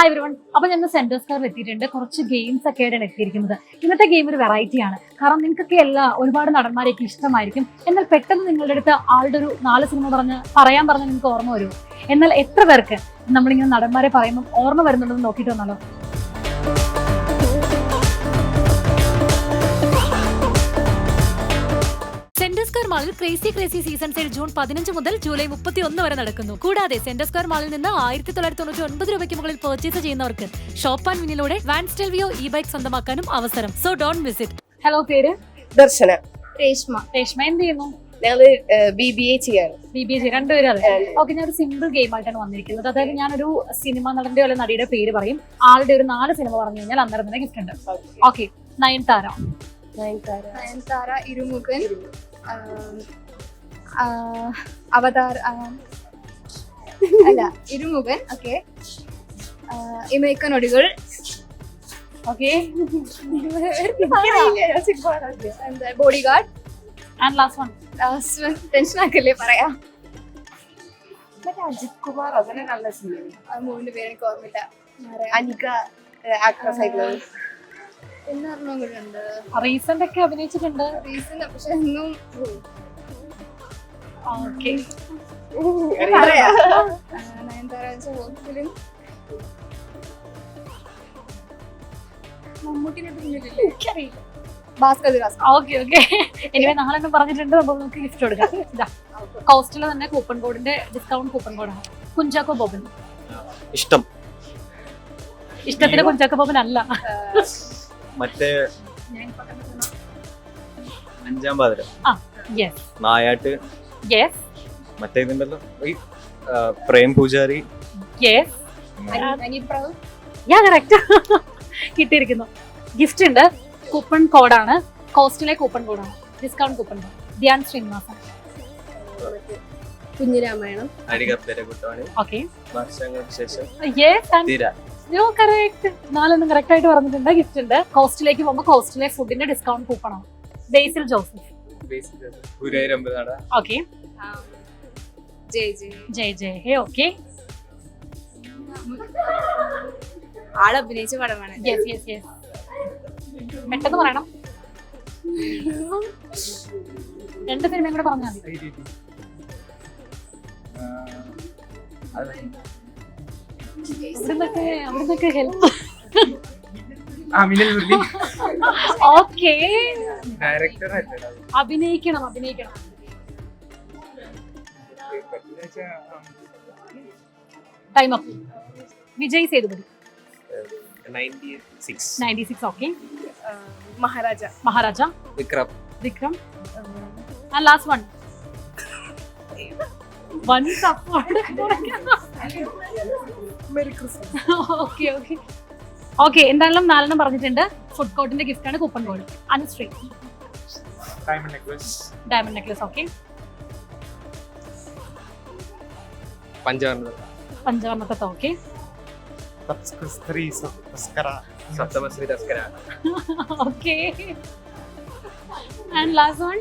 Hi everyone അപ്പൊ ഞങ്ങൾ centre സ്ക്വയറിൽ എത്തിയിട്ടുണ്ട്. കുറച്ച് ഗെയിംസ് ഒക്കെ ആയിട്ടാണ് എത്തിയിരിക്കുന്നത്. ഇന്നത്തെ ഗെയിം ഒരു വെറൈറ്റി ആണ്. കാരണം നിങ്ങൾക്കൊക്കെ എല്ലാ ഒരുപാട് നടന്മാരെയൊക്കെ ഇഷ്ടമായിരിക്കും. എന്നാൽ പെട്ടെന്ന് നിങ്ങളുടെ അടുത്ത് ആളുടെ ഒരു നാല് സിനിമ പറഞ്ഞ് പറയാൻ പറഞ്ഞ് നിങ്ങൾക്ക് ഓർമ്മ വരും. എന്നാൽ എത്ര പേർക്ക് നമ്മളിങ്ങനെ നടന്മാരെ പറയുമ്പോൾ ഓർമ്മ വരുന്നുണ്ടെന്ന് നോക്കിയിട്ട് വന്നാലോ? മാളിൽ crazy crazy season sale June പതിനഞ്ച് മുതൽ ജൂലൈ മുപ്പത്തി ഒന്ന് വരെ നടക്കുന്നു. കൂടാതെ സെന്റർ സ്ക്വയർ മാളിൽ നിന്ന് ആയിരത്തി തൊള്ളായിരത്തി തൊണ്ണൂറ്റി ഒൻപത് രൂപയ്ക്ക് മുകളിൽ പർച്ചേസ് ചെയ്യുന്നവർക്ക് ഷോപ്പ് ആൻഡ് വിനിലൂടെ വാൻ സ്റ്റെൽവിയോ ഇ ബൈക്ക് സ്വന്തമാക്കാനും അവസരം. സോ ഡോണ്ട് വിസിറ്റ് ഹലോ പേര്? ദർശന. രേഷ്മ. രേഷ്മ എന്ത് ചെയ്യുന്നു? ഞങ്ങൾ ബി ബി എ ചെയ്യാണ് ബി ബി എസ് രണ്ടുപേരും അതെ ഓക്കെ ഞാൻ ഒരു സിമ്പിൾ ഗെയിം ആയിട്ടാണ് വന്നിരിക്കുന്നത്. അതായത് ഞാനൊരു സിനിമ നടന്റെ അല്ലെ നടിയുടെ പേര് പറയും. ആളുടെ ഒരു നാല് സിനിമ പറഞ്ഞു കഴിഞ്ഞാൽ അന്നേരം തന്നെ ഗിഫ്റ്റ് ഉണ്ട്. ഓക്കെ നയൻതാര. നയൻതാര. നയൻതാര ഇരുമുഖൻ. അവതാർ അല്ല ഇരുമുഖൻ ഓക്കെ ഇമയക്കനൊടികൾ ഓക്കെ എന്താ body guard and last one last tension ആക്കല്ലേ പറയാ. അജിത് കുമാർ അതിനെ നല്ല സിനിമ ആ മൂവിന്റെ പേര് എനിക്ക് ഓർമ്മയില്ല? അനിക ആക്ട്രസ് ആയിട്ടുള്ളത്. പിന്നെ ഒരെണ്ണം കൂടി ഉണ്ട് റീസെന്റ് ഒക്കെ അഭിനയിച്ചിട്ടുണ്ട്. റീസെന്റ് പക്ഷെ ഒന്നും ഓക്കെ. നയൻതാര ഫിലിം മമ്മൂട്ടിനെ പിന്നിലില്ലേ? Bhaskar Bhaskar. Okay okay. Anyway നാളെ എന്നെ പറഞ്ഞിട്ടുണ്ട്. അപ്പോൾ നമുക്ക് ഗിഫ്റ്റ് കൊടുക്കാം. ഇതാ. കോസ്റ്റിൽ തന്നെ കൂപ്പൺ കോഡിന്റെ ഡിസ്കൗണ്ട് കൂപ്പൺ കോഡാണ് കുഞ്ചാക്കോ ബോബൻ. ഇഷ്ടം. ഇഷ്ടത്തിന് കുഞ്ചാക്കോ ബോബൻ അല്ല. മറ്റേ അഞ്ചാം പാതിര യെസ് നായാട്ട്. യെസ് മറ്റേ ഇതുണ്ടല്ലോ. ഈ പ്രേം പൂജാരി. യെസ് കറക്റ്റ് കിട്ടിയിരിക്കുന്നു. ഗിഫ്റ്റ് ഉണ്ട്. കൂപ്പൺ കോഡാണ് കോസ്റ്റിലെ കൂപ്പൺ കോഡാണ് discount coupon code Dhyan Sreenivasan. Kunjiramayanam. ശേഷം യോ കറക്റ്റ് നാലെണ്ണം കറക്റ്റ് ആയിട്ട് പറഞ്ഞിട്ടുണ്ട്. ഗിഫ്റ്റ് ഉണ്ട്. കോസ്റ്റിലേക്ക് പോകുമ്പോൾ കോസ്റ്റിലെ ഫുഡിന്റെ ഡിസ്കൗണ്ട് കൂപ്പൺ ആണ്. Basil Joseph okay Jai Jai Jai Jai hey okay ആൾ അഭിനയിച്ച പടമാണ്. യെസ് യെസ് യെസ് പെട്ടെന്ന് പറയണം. രണ്ട് സിനിമയും കൂടെ പറഞ്ഞാൽ മതി. അവിടുന്നൊക്കെ അവിടുന്നൊക്കെ ഹെൽപ്പ് ഓക്കെ ഡയറക്ടർ അഭിനയിക്കണം അഭിനയിക്കണം. Time up Vijay Sethupathi Maharaja. Maharaja. Vikram. Vikram. And last one one support okay okay okay എന്തായാലും നാലെണ്ണം പറഞ്ഞിട്ടുണ്ട്. ഫുഡ് കോർട്ടിന്റെ ഗിഫ്റ്റ് ആണ് coupon code Anusree diamond necklace diamond necklace okay Panchavarna പഞ്ചവർണത്തെ okay സ്ത്രീ Thaskara Sapthamashree Thaskara. Okay and last one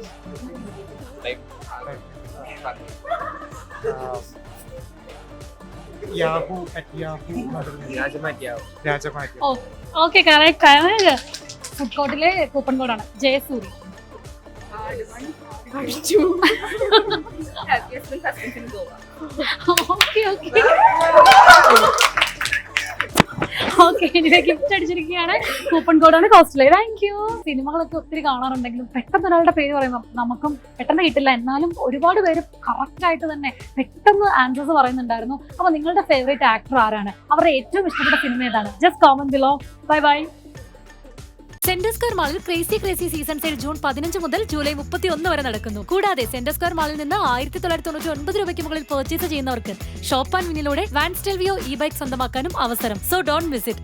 Yahoo at Yahoo രാജമാറ്റിയാവും. Okay correct food കോർട്ടിലെ coupon കോഡാണ് Jayasuri. Okay okay okay എനിക്ക് gift അടിച്ചിരിക്കുകയാണ്. കൂപ്പൺ കോഡാണ് costly thank you സിനിമകളൊക്കെ ഒത്തിരി കാണാറുണ്ടെങ്കിലും പെട്ടെന്ന് ഒരാളുടെ പേര് പറയുമ്പോൾ നമുക്കും പെട്ടെന്ന് കിട്ടില്ല. എന്നാലും ഒരുപാട് പേര് കറക്റ്റ് ആയിട്ട് തന്നെ പെട്ടെന്ന് ആൻസേഴ്സ് പറയുന്നുണ്ടായിരുന്നു. അപ്പൊ നിങ്ങളുടെ ഫേവറേറ്റ് ആക്ടർ ആരാണ്? അവരുടെ ഏറ്റവും ഇഷ്ടപ്പെട്ട സിനിമ ഏതാണ്? Just comment below bye bye centre square മാളിൽ crazy crazy season sale June പതിനഞ്ച് മുതൽ ജൂലൈ മുപ്പത്തി ഒന്ന് വരെ നടക്കുന്നു. കൂടാതെ സെന്റർ സ്ക്വയർ മാളിൽ നിന്ന് ആയിരത്തി തൊള്ളായിരത്തി തൊണ്ണൂറ്റി ഒൻപത് രൂപയ്ക്ക് മുകളിൽ പർച്ചേസ് ചെയ്യുന്നവർക്ക് ഷോപ്പ് ആൻഡ് വിനിലൂടെ വാൻ സ്റ്റെൽവിയോ ഇ ബൈക്ക് സ്വന്തമാക്കാനും അവസരം. So don't visit